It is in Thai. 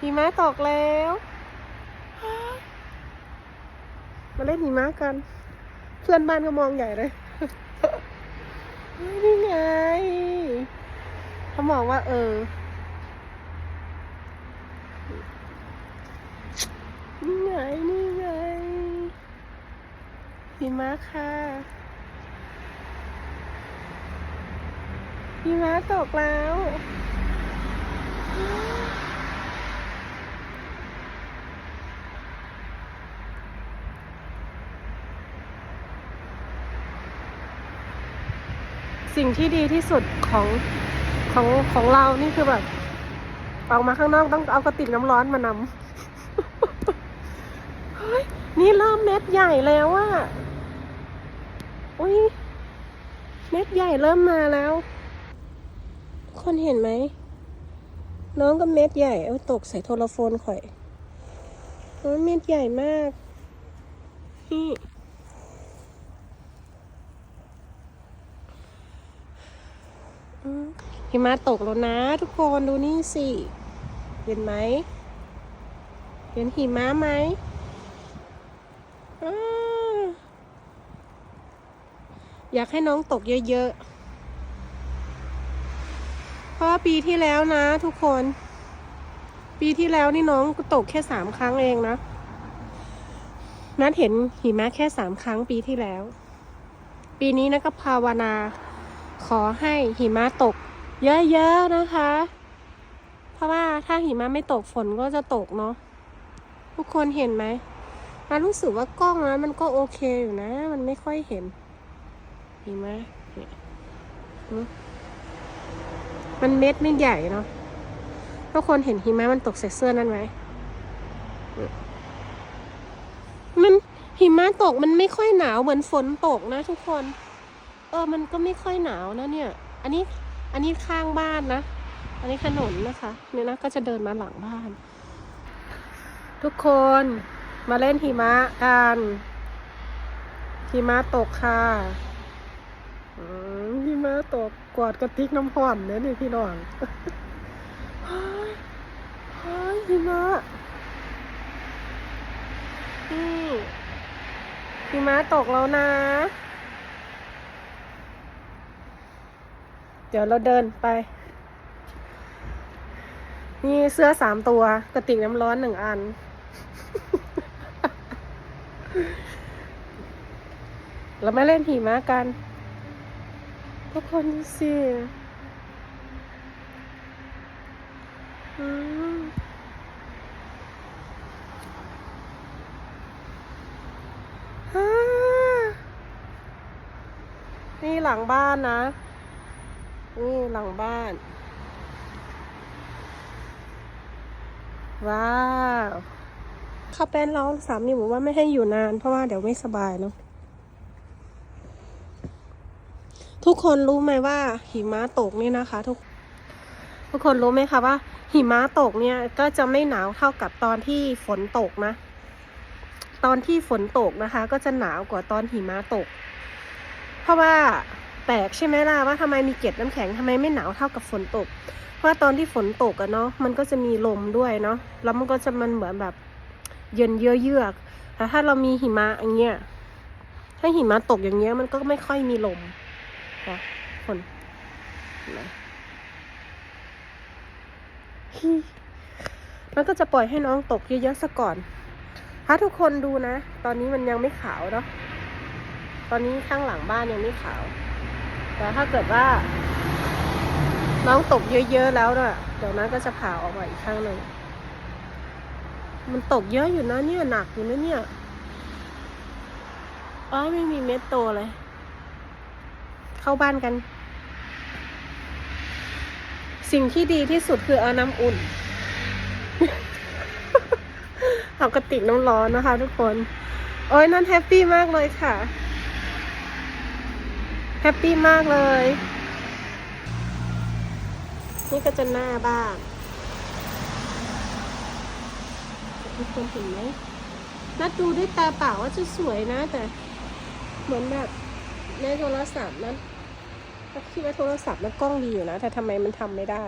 หิมะตกแล้ว มาเล่นหิมะกัน เพื่อนบ้านก็มองใหญ่เลยเฮ้ยนี่ไง เขามองว่า เออนี่ไง นี่ไงหิมะค่ะหิมะตกแล้ว สิ่งที่ดีที่สุดของของของเรานี่คือแบบออกมาข้างนอกต้องเอากระติกน้ำร้อนมานำเฮ้ยนี่เริ่มเม็ดใหญ่แล้วอะอุ้ยเม็ดใหญ่เริ่มมาแล้ว คนเห็นไหม น้องก็เม็ดใหญ่เอาตกใส่โทรโฟนข่อยโอ้ยเม็ดใหญ่มากนี่อืม หิมะตกแล้วนะ ทุกคนดูนี่สิเห็นไหมเห็นหิมะไหมอยากให้น้องตกเยอะๆ เพราะปีที่แล้วนะ ทุกคน ปีที่แล้วนี่น้องตกแค่สามครั้งเองนะ นัดเห็นหิมะแค่สามครั้งปีที่แล้ว ปีนี้นะก็ภาวนา ขอให้หิมะตก เยอะๆนะคะ เพราะว่าถ้าหิมะไม่ตกฝนก็จะตกเนาะทุกคนเห็นไหมนารู้สึกว่ากล้องนะมันก็โอเคอยู่นะ มันไม่ค่อยเห็นหิมะเนี่ยหือมันเม็ดไม่ใหญ่เนาะทุกคนเห็นหิมะมันตกใส่เสื้อนั่นไหมมันหิมะตกมันไม่ค่อยหนาวเหมือนฝนตกนะ ทุกคน เออ มันก็ไม่ค่อยหนาวนะเนี่ย อันนี้ อันนี้ข้างบ้านนะ อันนี้ถนนนะคะเนี่ยนะก็จะเดินมาหลังบ้าน ทุกคนมาเล่นหิมะกันหิมะตกค่ะหิมะตกกวาดกระติกน้ำห่อนเนี่ยนี่พี่น้องเฮ้ยเฮ้ยหิมะนี่หิมะตกแล้วนะ เดี๋ยวเราเดินไป นี่เสื้อสามตัว กระติกน้ำร้อนหนึ่งอัน เราไม่เล่นหิมะกัน ทุกคนดูสิอืมฮ่านี่หลังบ้านนะ นี่หลังบ้าน ว้าวข้าวแป้นเราสามีบอกว่าไม่ให้อยู่นาน เพราะว่าเดี๋ยวไม่สบายเนาะทุกคนรู้ไหมว่าหิมะตกนี่นะคะ ทุก ทุกคนรู้ไหมคะว่า หิมะตกเนี่ย ก็จะไม่หนาวเท่ากับตอนที่ฝนตกนะ ตอนที่ฝนตกนะคะ ก็จะหนาวกว่าตอนหิมะตก เพราะว่า ปลกใช่ไหมล่ะว่าทำไมมีเกล็ดน้ำแข็งทำไมไม่หนาวเท่ากับฝนตก เพราะว่าตอนที่ฝนตกอะเนาะมันก็จะมีลมด้วยเนาะแล้วมันก็จะมันเหมือนแบบเย็นเยือกแต่ถ้าเรามีหิมะอย่างเงี้ยถ้าหิมะตกอย่างเงี้ยมันก็ไม่ค่อยมีลมนะคนนไหมฮิมันก็จะปล่อยให้น้องตกเยอะๆซะก่อน ถ้าทุกคนดูนะ ตอนนี้มันยังไม่ขาวเนาะ ตอนนี้ข้างหลังบ้านยังไม่ขาว แต่ถ้าเกิดว่า น้องตกเยอะๆแล้วน่ะเดี๋ยวนั้นก็จะผ่าออกมาอีกข้างหนึ่งมันตกเยอะอยู่นะเนี่ยหนักอยู่นะเนี่ยอ้อยไม่มีเม็ดโตเลย เข้าบ้านกัน สิ่งที่ดีที่สุดคือเอาน้ำอุ่นเอากระติกน้ำร้อนนะคะทุกคน โอ้ยนั่นแฮปปี้มากเลยค่ะ ฮปปี้มากเลย นี่ก็จะหน้าบ้านทุกคนเห็นไหมนัดดูด้วยตาเปล่าว่าจะสวยนะ แต่เหมือนแบบในโทรศัพท์นั้นก็คิดว่าโทรศัพท์มันกล้องดีอยู่นะ แต่ทำไมมันทำไม่ได้